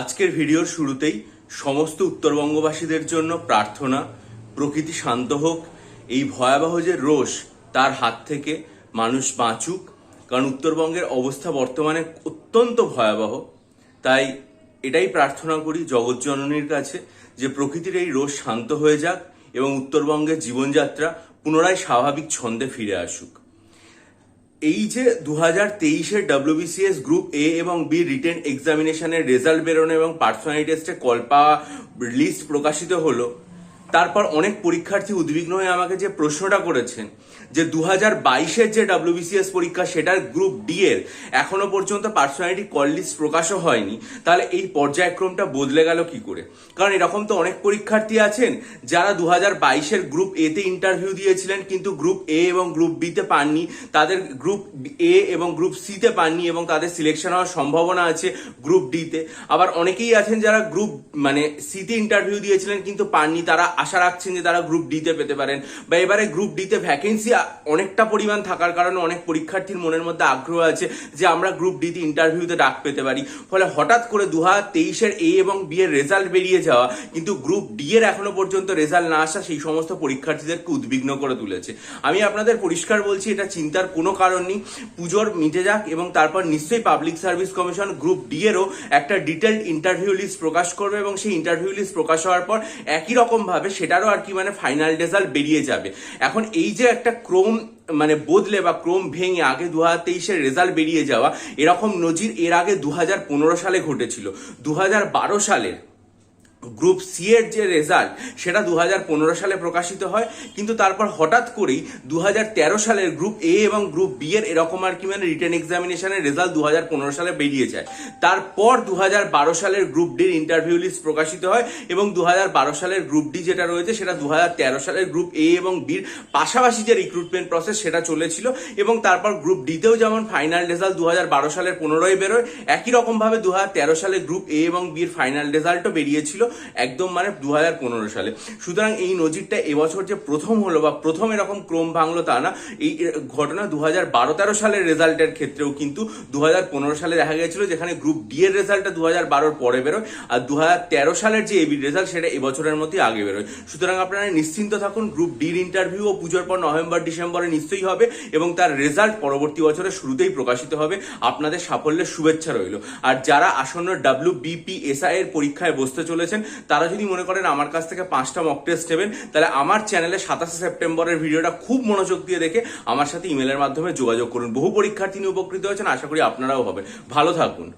আজকের ভিডিওর শুরুতেই সমস্ত উত্তরবঙ্গবাসীদের জন্য প্রার্থনা, প্রকৃতি শান্ত হোক, এই ভয়াবহ যে রোষ তার হাত থেকে মানুষ বাঁচুক, কারণ উত্তরবঙ্গের অবস্থা বর্তমানে অত্যন্ত ভয়াবহ। তাই এটাই প্রার্থনা করি জগৎজননীর কাছে, যে প্রকৃতির এই রোষ শান্ত হয়ে যাক এবং উত্তরবঙ্গের জীবনযাত্রা পুনরায় স্বাভাবিক ছন্দে ফিরে আসুক। এই যে দু হাজার তেইশের ডাব্লিউবিসিএস গ্রুপ এ এবং বি রিটেন এক্সামিনেশনের রেজাল্ট বেরোনো এবং পার্সোনালিটি টেস্টে কল পাওয়া লিস্ট প্রকাশিত হলো তারপর অনেক পরীক্ষার্থী উদ্বিগ্ন হয়ে আমাকে যে প্রশ্নটা করেছেন, যে দু হাজার বাইশের যে ডাব্লিউবিসিএস পরীক্ষা সেটার গ্রুপ ডি এর এখনও পর্যন্ত পার্সোনালিটি কল লিস্ট প্রকাশও হয়নি, তাহলে এই পর্যায়ক্রমটা বদলে গেল কি করে? কারণ এরকম তো অনেক পরীক্ষার্থী আছেন যারা দু হাজার বাইশের গ্রুপ এতে ইন্টারভিউ দিয়েছিলেন, কিন্তু গ্রুপ এ এবং গ্রুপ বিতে পাননি, তাদের গ্রুপ এ এবং গ্রুপ সিতে পাননি এবং তাদের সিলেকশন হওয়ার সম্ভাবনা আছে গ্রুপ ডিতে আবার অনেকেই আছেন যারা গ্রুপ মানে সিতে ইন্টারভিউ দিয়েছিলেন, কিন্তু পাননি, তারা আশা রাখছেন যে তারা গ্রুপ ডিতে পেতে পারেন। বা এবারে গ্রুপ ডিতে ভ্যাকেন্সি অনেকটা পরিমাণ থাকার কারণে অনেক পরীক্ষার্থীর মনের মধ্যে আগ্রহ আছে যে আমরা গ্রুপ ডিতে ইন্টারভিউতে ডাক পেতে পারি। ফলে হঠাৎ করে দু হাজার তেইশের এ এবং বি এর রেজাল্ট বেরিয়ে যাওয়া, কিন্তু গ্রুপ ডি এর এখনও পর্যন্ত রেজাল্ট না আসা সেই সমস্ত পরীক্ষার্থীদেরকে উদ্বিগ্ন করে তুলেছে। আমি আপনাদের পরিষ্কার বলছি, এটা চিন্তার কোনো কারণ নেই। পুজোর মিটে যাক এবং তারপর নিশ্চয়ই public service commission group D এরও একটা ডিটেলড ইন্টারভিউ লিস্ট প্রকাশ করবে এবং সেই ইন্টারভিউ লিস্ট প্রকাশ হওয়ার পর একই রকম ভাবে সেটারও আর কি মানে ফাইনাল রেজাল্ট বেরিয়ে যাবে। এখন এই যে একটা ক্রোম মানে বদলে বা ক্রোম ভেঙে আগে দু হাজার তেইশের রেজাল্ট বেরিয়ে যাওয়া, এরকম নজির এর আগে দু হাজার পনেরো সালে ঘটেছিল। দু হাজার বারো সালের গ্রুপ সি এর যে রেজাল্ট সেটা দু হাজার পনেরো সালে প্রকাশিত হয়। কিন্তু তারপর হঠাৎ করেই দু হাজার তেরো সালের গ্রুপ এ এবং গ্রুপ বি এর এরকম আর কি মানে রিটার্ন এক্সামিনেশনের রেজাল্ট দু হাজার পনেরো সালে বেরিয়ে যায়। তারপর দু হাজার বারো সালের গ্রুপ ডির ইন্টারভিউ লিস্ট প্রকাশিত হয় এবং দু হাজার বারো সালের গ্রুপ ডি যেটা রয়েছে, সেটা দু হাজার তেরো সালের গ্রুপ এ এবং বির পাশাপাশি যে রিক্রুটমেন্ট প্রসেস সেটা চলেছিল এবং তারপর গ্রুপ ডিতেও যেমন ফাইনাল রেজাল্ট দু হাজার বারো সালের পনেরোই বেরোয়, একই রকম ভাবে দু সালে গ্রুপ এ এবং বির ফাইনাল রেজাল্টও বেরিয়েছিল। একদম মানে দু হাজার পনেরো সালে। সুতরাং এই নজিরটা এবছর যে প্রথম হলো বা প্রথম এরকম ক্রম ভাঙলো তা না, এই ঘটনা দু হাজার বারো তেরো সালের রেজাল্টের ক্ষেত্রেও কিন্তু দু হাজার পনেরো সালে দেখা গেছিল যেখানে গ্রুপ ডি এর রেজাল্টটা দু হাজার বারোর পরে বেরোয় আর দু তেরো সালের যে এবির রেজাল্ট সেটা এবছরের মধ্যেই আগে বেরোয়। সুতরাং আপনারা নিশ্চিন্ত থাকুন, গ্রুপ ডির ইন্টারভিউ ও পুজোর পর নভেম্বর, ডিসেম্বরে নিশ্চয়ই হবে এবং তার রেজাল্ট পরবর্তী বছরের শুরুতেই প্রকাশিত হবে। আপনাদের সাফল্যের শুভেচ্ছা রইল। আর যারা আসন্ন ডাব্লিউ বিপিএসআই এর পরীক্ষায় বসতে চলেছেন তারা যদি মনে করেন আমার কাছ থেকে পাঁচটা মক টেস্ট নেবেন, তাহলে আমার চ্যানেলে সাতাশে সেপ্টেম্বরের ভিডিওটা খুব মনোযোগ দিয়ে দেখে আমার সাথে ইমেলের মাধ্যমে যোগাযোগ করুন। বহু পরীক্ষার্থী উপকৃত হয়েছেন, আশা করি আপনারাও হবেন। ভালো থাকুন।